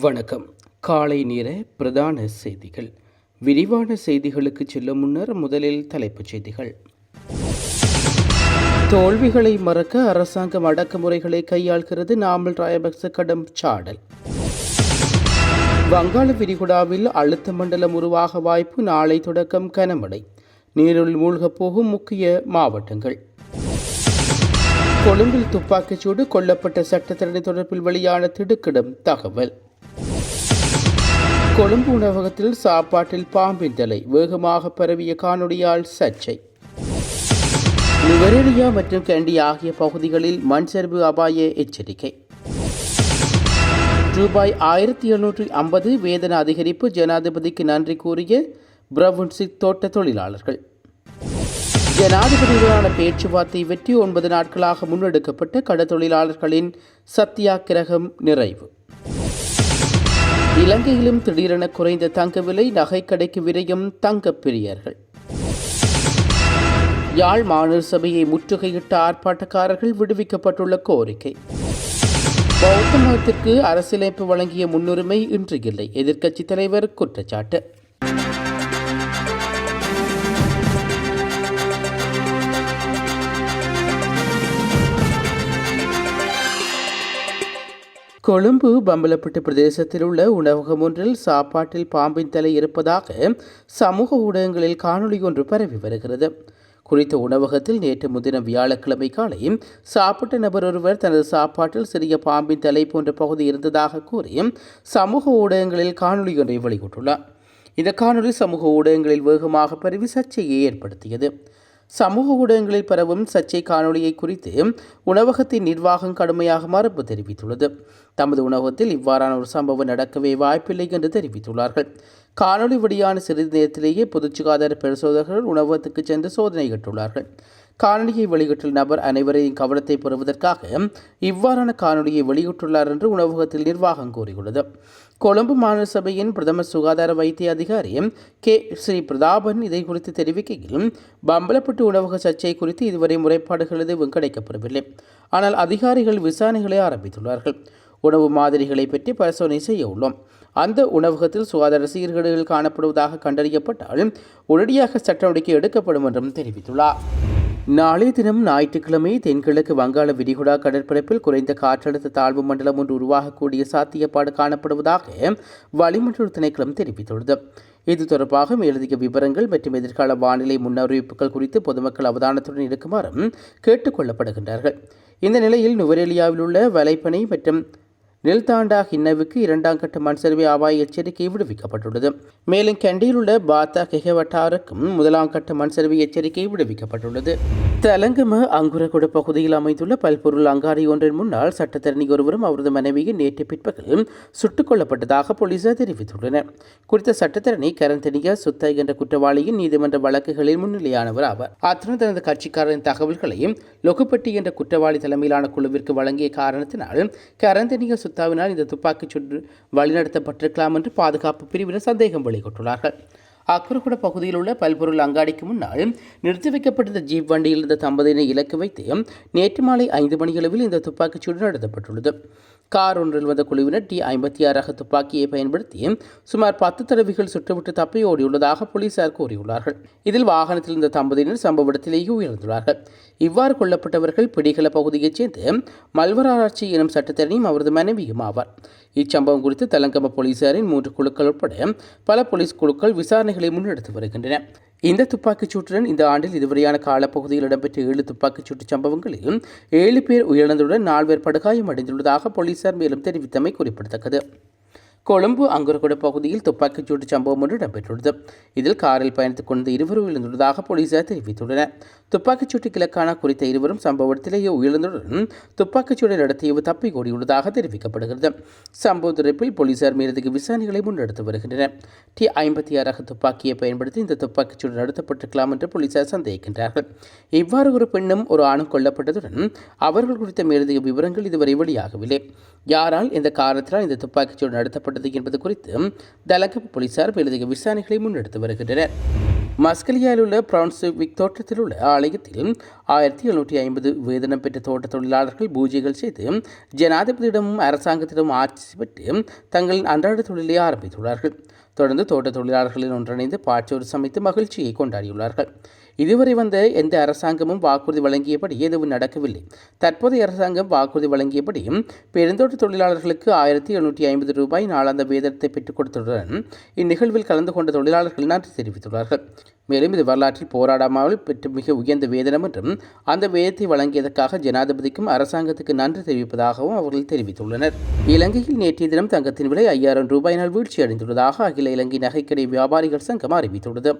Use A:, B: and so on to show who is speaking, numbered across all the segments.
A: வணக்கம். காலை நேர பிரதான செய்திகள். விரிவான செய்திகளுக்கு செல்லும் முன்னர் முதலில் தலைப்புச் செய்திகள். தோல்விகளை மறக்க அரசாங்கம் அடக்குமுறைகளை கையாள்கிறது நாமல் ராயபக்ச கடும் சாடல். வங்காள விரிகுடாவில் அழுத்த மண்டலம் உருவாக வாய்ப்பு நாளை தொடக்கம் கனமழை. நீரில் மூழ்கப் போகும் முக்கிய மாவட்டங்கள். கொழும்பில் துப்பாக்கிச்சூடு கொல்லப்பட்ட சட்டத்தரணி தொடர்பில் வெளியான திடுக்கிடும் தகவல். கொழும்பு உணவகத்தில் சாப்பாட்டில் பாம்பின் தலை வேகமாக பரவிய காணொளியால் சர்ச்சை. நுவரேலியா மற்றும் கண்டி ஆகிய பகுதிகளில் மண் சரிவு அபாய எச்சரிக்கை. ரூபாய் ஆயிரத்தி எழுநூற்றி ஐம்பது வேதன அதிகரிப்பு ஜனாதிபதிக்கு நன்றி கூறிய பிரவுன்சிக் தோட்ட தொழிலாளர்கள். ஜனாதிபதியுடனான பேச்சுவார்த்தை வெற்றி ஒன்பது நாட்களாக முன்னெடுக்கப்பட்ட கடற்தொழிலாளர்களின் சத்தியாகிரகம் நிறைவு. இலங்கையிலும் திடீரென குறைந்த தங்க விலை நகைக்கடைக்கு விரையும் தங்கப் பிரியர்கள். யாழ் மாநகர சபையை முற்றுகையிட்ட ஆர்ப்பாட்டக்காரர்கள் விடுவிக்கப்பட்டுள்ள கோரிக்கை. பௌத்த மதத்திற்கு அரசியலமைப்பு வழங்கிய முன்னுரிமை இன்று இல்லை. எதிர்க்கட்சித் தலைவர் குற்றச்சாட்டு. கொழும்பு பம்பலப்பட்டு பிரதேசத்தில் உள்ள உணவகம் ஒன்றில் சாப்பாட்டில் பாம்பின் தலை இருப்பதாக சமூக ஊடகங்களில் காணொளி ஒன்று பரவி வருகிறது. குறித்த உணவகத்தில் நேற்று முன்தினம் வியாழக்கிழமை காலை சாப்பிட்ட நபர் ஒருவர் தனது சாப்பாட்டில் சிறிய பாம்பின் தலை போன்ற பகுதி இருந்ததாக கூறி சமூக ஊடகங்களில் காணொளி ஒன்றை வெளியிட்டுள்ளார். இந்த காணொளி சமூக ஊடகங்களில் வேகமாக பரவி சர்ச்சையை ஏற்படுத்தியது. சமூக ஊடகங்களில் பரவும் சர்ச்சை காணொலியை குறித்து உணவகத்தின் நிர்வாகம் கடுமையாக மறுப்பு தெரிவித்துள்ளது. தமது உணவகத்தில் இவ்வாறான ஒரு சம்பவம் நடக்கவே வாய்ப்பில்லை என்று தெரிவித்துள்ளார்கள். காணொளி வெளியான சிறிது நேரத்திலேயே பொது சுகாதார பரிசோதகர்கள் உணவகத்துக்கு சென்று சோதனையிட்டுள்ளார்கள் காணொலியை வெளியிட்டுள்ள நபர் அனைவரையும் கவனத்தை பெறுவதற்காக இவ்வாறான காணொலியை வெளியிட்டுள்ளார் என்று உணவகத்தில் நிர்வாகம் கூறியுள்ளது. கொழும்பு மாநில சபையின் பிரதம சுகாதார வைத்திய அதிகாரி கே. ஸ்ரீ பிரதாபன் இதை குறித்து தெரிவிக்கையில் பம்பலப்பட்டு உணவக சர்ச்சை குறித்து இதுவரை முறைப்பாடுகள் எதுவும் கிடைக்கப்படவில்லை ஆனால் அதிகாரிகள் விசாரணைகளை ஆரம்பித்துள்ளார்கள். உணவு மாதிரிகளை பற்றி பரிசோதனை செய்ய உள்ளோம். அந்த உணவகத்தில் சுகாதார சீர்கேடுகள் காணப்படுவதாக கண்டறியப்பட்டால் உடனடியாக சட்ட நடவடிக்கை எடுக்கப்படும் என்றும் தெரிவித்துள்ளார். நாளைய தினம் ஞாயிற்றுக்கிழமை தென்கிழக்கு வங்காள விரிகுடா கடற்பரப்பில் குறைந்த காற்றழுத்த தாழ்வு மண்டலம் ஒன்று உருவாகக்கூடிய சாத்தியப்பாடு காணப்படுவதாக வளிமண்டல திணைக்களம் தெரிவித்துள்ளது. இது தொடர்பாக மேலதிக விவரங்கள் மற்றும் எதிர்கால வானிலை முன்னறிவிப்புகள் குறித்து பொதுமக்கள் அவதானத்துடன் இருக்குமாறும் கேட்டுக்கொள்ளப்படுகின்றார்கள். இந்த நிலையில் நுவரேலியாவில் உள்ள வலைப்பனை மற்றும் நில்தாண்டா ஹின்னவுக்கு இரண்டாம் கட்ட மண் சரிவு அபாய எச்சரிக்கை விடுவிக்கப்பட்டுள்ளது. மேலும் கண்டியில் உள்ள பாத்தா கெகவட்டாருக்கும் முதலாம் கட்ட மண் சரிவு எச்சரிக்கை விடுவிக்கப்பட்டுள்ளது. தலங்கம அங்குரகுட பகுதியில் அமைந்துள்ள பல்பொருள் அங்காடி ஒன்றின் முன்னால் சட்டத்தரணி ஒருவரும் அவரது மனைவியின் நேற்று பிற்பகல் சுட்டுக் கொல்லப்பட்டதாக போலீசார் தெரிவித்துள்ளனர். குறித்த சட்டத்தரணி கரந்தனியா சுத்த என்ற குற்றவாளியின் நீதிமன்ற வழக்குகளில் முன்னிலையானவர் ஆவார். அத்துடன் தனது கட்சிக்காரரின் தகவல்களையும் லொகுப்பட்டி என்ற குற்றவாளி தலைமையிலான குழுவிற்கு வழங்கிய காரணத்தினால் கரந்தனியா சுத்தாவினால் இந்த துப்பாக்கிச் சூடு வழிநடத்தப்பட்டிருக்கலாம் என்று பாதுகாப்பு பிரிவினர் சந்தேகம் வெளியிட்டுள்ளார்கள். அக்குறுகுட பகுதியில் உள்ள பல்பொருள் அங்காடிக்கு முன்னால் நிறுத்தி வைக்கப்பட்டிருந்த ஜீப் வண்டியில் இருந்த தம்பதியினை இலக்கு வைத்து நேற்று மாலை ஐந்து மணியளவில் இந்த துப்பாக்கிச்சூடு நடத்தப்பட்டுள்ளது. கார் ஒன்றில் வந்த குழுவினர் டி ஐம்பத்தி ஆறு ரக துப்பாக்கியை பயன்படுத்தி சுமார் பத்து தடவைகள் சுட்டுவிட்டு தப்பி ஓடியுள்ளதாக போலீசார் கூறியுள்ளார்கள். இதில் வாகனத்தில் இருந்த தம்பதியினர் சம்பவ இடத்திலேயே உயர்ந்துள்ளார்கள் இவ்வாறு கொல்லப்பட்டவர்கள் பிடிகள பகுதியைச் சேர்ந்து மல்வராட்சி எனும் சட்டத்தரணியும் அவரது மனைவியும் ஆவார். இச்சம்பவம் குறித்து தெலங்கம போலீசாரின் மூன்று குழுக்கள் உட்பட பல போலீஸ் குழுக்கள் விசாரணைகளை முன்னெடுத்து வருகின்றன. இந்த துப்பாக்கிச் சூட்டுடன் இந்த ஆண்டில் இதுவரையான காலப்பகுதியில் இடம்பெற்ற ஏழு துப்பாக்கிச் சூட்டு சம்பவங்களில் ஏழு பேர் உயிரிழந்துடன் நால்வர் படுகாயம் அடைந்துள்ளதாக போலீசார் மேலும் தெரிவித்தமை குறிப்பிடத்தக்கது. கொழும்பு அங்குரகுட பகுதியில் துப்பாக்கிச்சூட்டு சம்பவம் ஒன்று இடம்பெற்றுள்ளது. இதில் காரில் பயணித்துக் கொண்ட இருவர் உயிரிழந்துள்ளதாக போலீசார் தெரிவித்துள்ளனர். துப்பாக்கிச்சூட்டு கிழக்கான குறித்த இருவரும் சம்பவ இடத்திலேயே உயிரிழந்துடன் துப்பாக்கிச்சூடு நடத்தியவர் தப்பி ஓடியுள்ளதாக தெரிவிக்கப்படுகிறது. சம்பவ தொடர்பில் போலீசார் மேலதிக விசாரணைகளை முன்னெடுத்து வருகின்றனர். டி ஐம்பத்தி ஆறு ரக துப்பாக்கியை பயன்படுத்தி இந்த துப்பாக்கிச்சூடு நடத்தப்பட்டிருக்கலாம் என்று போலீசார் சந்தேகிக்கின்றார்கள். இவ்வாறு ஒரு பெண்ணும் ஒரு ஆணும் கொல்லப்பட்டதுடன் அவர்கள் குறித்த மேலதிக விவரங்கள் இதுவரை வெளியாகவில்லை. யாரால் இந்த காரணத்தினால் இந்த துப்பாக்கிச்சூடு ஏற்பட்டது என்பது குறித்து தலகப் போலீசார் மேலதிக விசாரணைகளை முன்னெடுத்து வருகின்றனர். மஸ்கலியாவில் உள்ள பிரான்சிவிக் தோட்டத்தில் உள்ள ஆலயத்தில் ஆயிரத்தி எழுநூற்றி ஐம்பது வேதனம் பெற்ற தோட்ட தொழிலாளர்கள் பூஜைகள் செய்து ஜனாதிபதியிடமும் அரசாங்கத்திடமும் ஆட்சி பெற்று தங்களின் அன்றாட தொழிலை ஆரம்பித்துள்ளார்கள். தொடர்ந்து தோட்ட தொழிலாளர்களின் ஒன்றிணைந்து பாச்சோறு சமைத்து மகிழ்ச்சியை கொண்டாடியுள்ளார்கள். இதுவரை வந்த எந்த அரசாங்கமும் வாக்குறுதி வழங்கியபடி எதுவும் நடக்கவில்லை. தற்போதைய அரசாங்கம் வாக்குறுதி வழங்கியபடியும் பெருந்தோட்ட தொழிலாளர்களுக்கு ஆயிரத்தி எழுநூற்றி ஐம்பது ரூபாய் நாளாந்த வேதத்தை பெற்றுக் கொடுத்ததுடன் இந்நிகழ்வில் கலந்து கொண்ட தொழிலாளர்கள் நன்றி தெரிவித்துள்ளார்கள். மேலும் இது வரலாற்றில் போராடாமல் பெற்று மிக உயர்ந்த வேதனம் என்றும் அந்த வேதத்தை வழங்கியதற்காக ஜனாதிபதிக்கும் அரசாங்கத்துக்கு நன்றி தெரிவிப்பதாகவும் அவர்கள் தெரிவித்துள்ளனர். இலங்கையில் நேற்றைய தினம் தங்கத்தின் விலை ஐயாயிரம் ரூபாயினால் வீழ்ச்சி அடைந்துள்ளதாக அகில இலங்கை நகைக்கடை வியாபாரிகள் சங்கம் அறிவித்துள்ளது.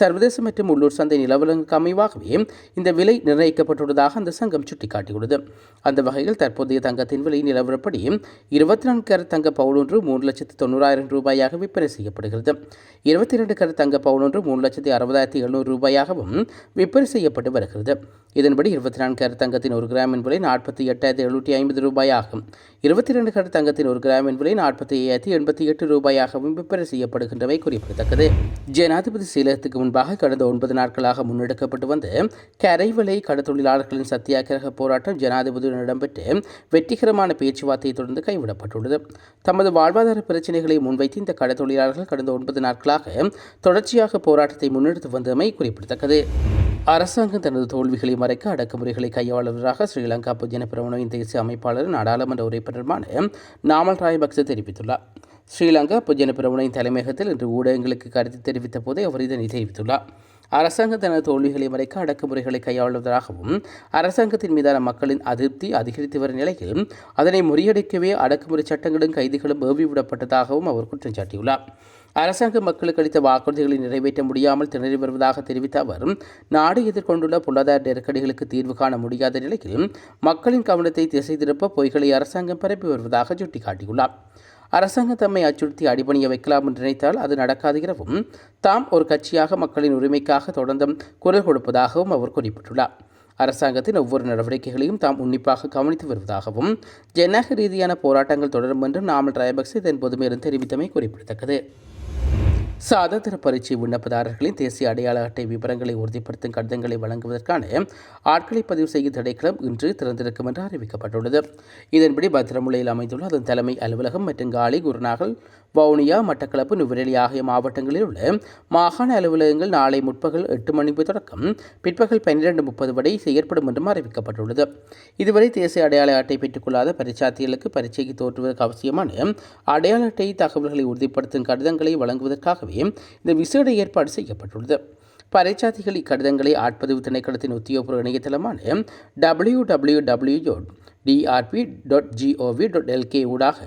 A: சர்வதேச மற்றும் உள்ளூர் சந்தை நிலவரங்களுக்கு அமைவாகவே இந்த விலை நிர்ணயிக்கப்பட்டுள்ளதாக அந்த சங்கம் சுட்டிக்காட்டியுள்ளது. அந்த வகையில் தற்போதைய தங்கத்தின் விலை நிலவரப்படி இருபத்தி நான்கு கரட் தங்க பவுன் மூன்று லட்சத்து தொண்ணூறாயிரம் ரூபாயாக விற்பனை செய்யப்படுகிறது. இருபத்தி இரண்டு கரட் தங்க பவுன் மூன்று லட்சத்தி அறுபதாயிரத்தி எழுநூறு ரூபாயாகவும் விற்பனை செய்யப்பட்டு வருகிறது. இதன்படி இருபத்தி நான்கு கரட் தங்கத்தின் ஒரு கிராமின் விலை நாற்பத்தி எட்டாயிரத்தி எழுநூற்றி ஐம்பது ரூபாயாகும். இருபத்தி இரண்டு கரட் தங்கத்தின் ஒரு கிராமின் விலை நாற்பத்தி ஐயாயிரத்தி எண்பத்தி எட்டு ரூபாயாகவும் விற்பனை செய்யப்படுகின்றவை குறிப்பிடத்தக்கது. ஜனாதிபதி சீலகத்துக்கு முன்பாக கடந்த ஒன்பது நாட்களாக முன்னெடுக்கப்பட்டு வந்த கரைவலை கடத்தொழிலாளர்களின் சத்தியாகிரக போராட்டம் ஜனாதிபதியுடன் இடம்பெற்று வெற்றிகரமான பேச்சுவார்த்தையை தொடர்ந்து கைவிடப்பட்டுள்ளது. தமது வாழ்வாதார பிரச்சினைகளை முன்வைத்து இந்த கடத்தொழிலாளர்கள் கடந்த ஒன்பது நாட்களாக தொடர்ச்சியாக போராட்டத்தை முன்னெடுத்து வந்தமை குறிப்பிடத்தக்கது. அரசாங்கம் தனது தோல்விகளை மறைக்க அடக்குமுறைகளை கையாளுவதாக ஸ்ரீலங்கா பொதுஜன பிரமுனவின் தேசிய அமைப்பாளர் நாடாளுமன்ற உறுப்பினருமான நாமல் ராயபக்ச தெரிவித்துள்ளார். ஸ்ரீலங்கா பொதுஜன பிரமுனையின் தலைமையகத்தில் இன்று ஊடகங்களுக்கு கருத்து தெரிவித்த போதே அவர் இதனை தெரிவித்துள்ளார். அரசாங்கம் தனது தோல்விகளை மறைக்க அடக்குமுறைகளை கையாளுவதாகவும் அரசாங்கத்தின் மீதான மக்களின் அதிருப்தி அதிகரித்து வரும் நிலையில் அதனை முறியடிக்கவே அடக்குமுறை சட்டங்களும் கைதிகளும் ஏவிவிடப்பட்டதாகவும் அவர் குற்றம் சாட்டியுள்ளார். அரசாங்க மக்களுக்கு அளித்த வாக்குறுதிகளை நிறைவேற்ற முடியாமல் திணறி வருவதாக தெரிவித்த அவர் நாடு எதிர்கொண்டுள்ள பொருளாதார நெருக்கடிகளுக்கு தீர்வு காண முடியாத நிலையில் மக்களின் கவனத்தை திசை திருப்ப பொய்களை அரசாங்கம் பரப்பி வருவதாக சுட்டிக்காட்டியுள்ளார். அரசாங்கம் தம்மை அச்சுறுத்தி அடிபணிய வைக்கலாம் என்று நினைத்தால் அது நடக்காது எனவும் தாம் ஒரு கட்சியாக மக்களின் உரிமைக்காக தொடர்ந்தும் குரல் கொடுப்பதாகவும் அவர் குறிப்பிட்டுள்ளார். அரசாங்கத்தின் ஒவ்வொரு நடவடிக்கைகளையும் தாம் உன்னிப்பாக கவனித்து வருவதாகவும் ஜனநாயக ரீதியான போராட்டங்கள் தொடரும் என்றும் நாமல் ராயபக்சே இதன் பொது தெரிவித்தமை குறிப்பிடத்தக்கது. சாதாரண பரீட்சை விண்ணப்பதாரர்களின் தேசிய அடையாள அட்டை விவரங்களை உறுதிப்படுத்தும் கடிதங்களை வழங்குவதற்கான ஆட்களை பதிவு செய்யும் திணைக்களம் இன்று திறந்திருக்கும் என்று அறிவிக்கப்பட்டுள்ளது. இதன்படி பத்திரமுலையில் அமைந்துள்ள அதன் தலைமை அலுவலகம் மற்றும் காலி குருநாகல் வவுனியா மட்டக்களப்பு நுவரெலி ஆகிய மாவட்டங்களில் உள்ள மாகாண அலுவலகங்கள் நாளை முற்பகல் எட்டு மணி தொடக்கம் பிற்பகல் பன்னிரண்டு முப்பது வரை செயற்படும் என்றும் அறிவிக்கப்பட்டுள்ளது. இதுவரை தேசிய அடையாள அட்டை பெற்றுக்கொள்ளாத பரீட்சார்த்திகளுக்கு பரீட்சைக்கு தோற்றுவதற்கு அவசியமான அடையாள அட்டை தகவல்களை உறுதிப்படுத்தும் கடிதங்களை வழங்குவதற்காகவே இந்த விசேட ஏற்பாடு செய்யப்பட்டுள்ளது. பரீட்சார்த்திகள் இக்கடிதங்களை ஆட்பதிவு திணைக்களத்தின் உத்தியோகபூர்வ இணையதளமான W W W DRP dot GOV dot LK ஊடாக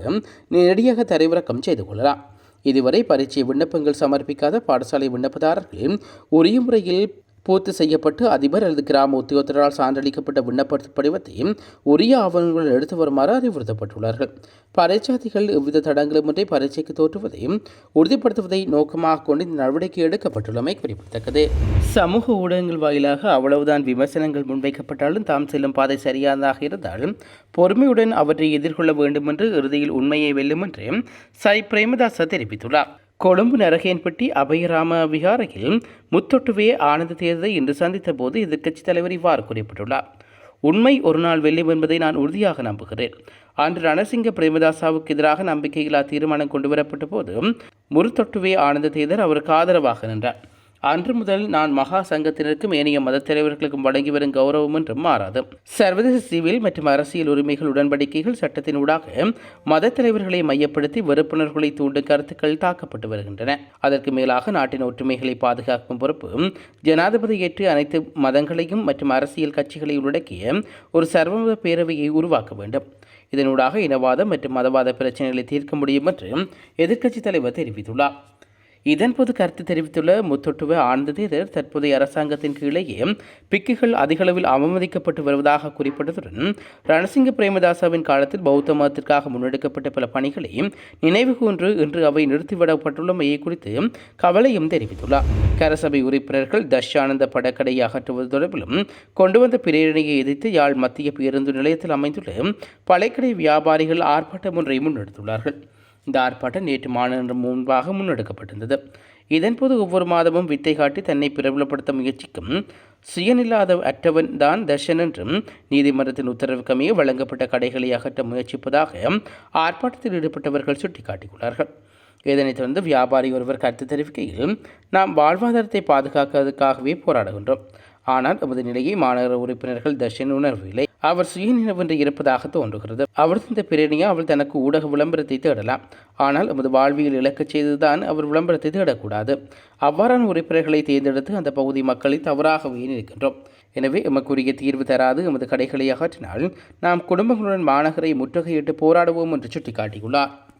A: நேரடியாக தரைவிறக்கம் செய்து கொள்ளலாம். இதுவரை பரீட்சை விண்ணப்பங்கள் சமர்ப்பிக்காத பாடசாலை விண்ணப்பதாரர்கள் உரிய முறையில் பூர்த்தி செய்யப்பட்டு அதிபர் அல்லது கிராம உத்தியோகத்தரால் சான்றளிக்கப்பட்ட விண்ணப்ப படிவத்தையும் உரிய ஆவணங்களுடன் எடுத்து வருமாறு அறிவுறுத்தப்பட்டுள்ளார்கள். பரீட்சாதிகள் எவ்வித தடங்களுமின்றி பரீட்சைக்கு தோற்றுவதையும் உறுதிப்படுத்துவதை நோக்கமாக கொண்டு இந்த நடவடிக்கை எடுக்கப்பட்டுள்ளமை குறிப்பிடத்தக்கது. சமூக ஊடகங்கள் வாயிலாக அவ்வளவுதான் விமர்சனங்கள் முன்வைக்கப்பட்டாலும் தாம் செல்லும் பாதை சரியானதாக இருந்தாலும் பொறுமையுடன் அவற்றை எதிர்கொள்ள வேண்டும் என்று இறுதியில் உண்மையை வெல்லும் என்று சை பிரேமதாச தெரிவித்துள்ளார். கொழும்பு நரகேன்பட்டி அபயராம விகாரையில் முத்தொட்டுவே ஆனந்த தேர்தலை இன்று சந்தித்த போது எதிர்க்கட்சித் தலைவர் இவ்வாறு குறிப்பிட்டுள்ளார். உண்மை ஒரு நாள் வெல்லும் என்பதை நான் உறுதியாக நம்புகிறேன். அன்று ரணசிங்க பிரேமதாசாவுக்கு எதிராக நம்பிக்கையில்லா தீர்மானம் கொண்டுவரப்பட்ட போது முருத்தொட்டுவே ஆனந்த தேதர் அவருக்கு ஆதரவாக நின்றார். அன்று முதல் நான் மகா சங்கத்தினருக்கும் ஏனைய மதத் தலைவர்களுக்கும் வழங்கி வரும் கௌரவம் என்றும் மாறாது. சர்வதேச சிவில் மற்றும் அரசியல் உரிமைகள் உடன்படிக்கைகள் சட்டத்தின் ஊடாக மதத் தலைவர்களை மையப்படுத்தி வெறுப்புணர்வுகளை தூண்டும் கருத்துக்கள் தாக்கப்பட்டு வருகின்றன. அதற்கு மேலாக நாட்டின் ஒற்றுமைகளை பாதுகாக்கும் பொறுப்பு ஜனாதிபதி ஏற்று அனைத்து மதங்களையும் மற்றும் அரசியல் கட்சிகளை உள்ளடக்கிய ஒரு சர்வமத பேரவையை உருவாக்க வேண்டும். இதனூடாக இனவாதம் மற்றும் மதவாத பிரச்சனைகளை தீர்க்க முடியும் என்று எதிர்க்கட்சித் தலைவர் தெரிவித்துள்ளார். இதன்போது கருத்து தெரிவித்துள்ள முத்தொட்டுவ ஆனந்த தேதர் தற்போதைய அரசாங்கத்தின் கீழேயே பிக்குகள் அதிகளவில் அவமதிக்கப்பட்டு வருவதாக குறிப்பிட்டதுடன் ரணசிங்க பிரேமதாசாவின் காலத்தில் பௌத்த மதத்திற்காக முன்னெடுக்கப்பட்ட பல பணிகளை நினைவு இன்று அவை நிறுத்திவிடப்பட்டுள்ளமையை குறித்து கவலையும் தெரிவித்துள்ளார். கரசபை உறுப்பினர்கள் தஷானந்த படக்கடையை அகற்றுவது தொடர்பிலும் கொண்டு வந்த பிரேரணையை எதிர்த்து யாழ் மத்திய பேருந்து நிலையத்தில் அமைந்துள்ள பழைக்கடை வியாபாரிகள் ஆர்ப்பாட்டம் ஒன்றை முன்னெடுத்துள்ளார்கள். இந்த ஆர்ப்பாட்டம் நேற்று மாநிலம் முன்பாக முன்னெடுக்கப்பட்டிருந்தது. இதன்போது ஒவ்வொரு மாதமும் வித்தை காட்டி தன்னை பிரபலப்படுத்த முயற்சிக்கும் சுயநில்லாத அற்றவன் தான் தர்ஷன் என்றும் நீதிமன்றத்தின் உத்தரவுக்கமைய வழங்கப்பட்ட கடைகளை அகற்ற முயற்சிப்பதாக ஆர்ப்பாட்டத்தில் ஈடுபட்டவர்கள் சுட்டிக்காட்டியுள்ளார்கள். இதனைத் தொடர்ந்து வியாபாரி ஒருவர் கருத்து தெரிவிக்கையில் நாம் வாழ்வாதாரத்தை பாதுகாக்கிறதுக்காகவே போராடுகின்றோம். ஆனால் நமது நிலையை மாநகர உறுப்பினர்கள் தர்ஷன் உணர்வில்லை. அவர் சுயநினைவென்று இருப்பதாக தோன்றுகிறது. அவர் இந்த பிரேணியா அவள் தனக்கு ஊடக விளம்பரத்தை தேடலாம். ஆனால் நமது வாழ்வியல் இழக்கச் செய்துதான் அவர் விளம்பரத்தை தேடக்கூடாது. அவ்வாறான உறுப்பினர்களை தேர்ந்தெடுத்து அந்த பகுதி மக்களை தவறாகவே நிற்கின்றோம் எனவே எமக்குரிய தீர்வு தராது. எமது கடைகளை அகற்றினால் நாம் குடும்பங்களுடன் மாநகரை முற்றுகையிட்டு போராடுவோம் என்று சுட்டிக்காட்டியுள்ளார்.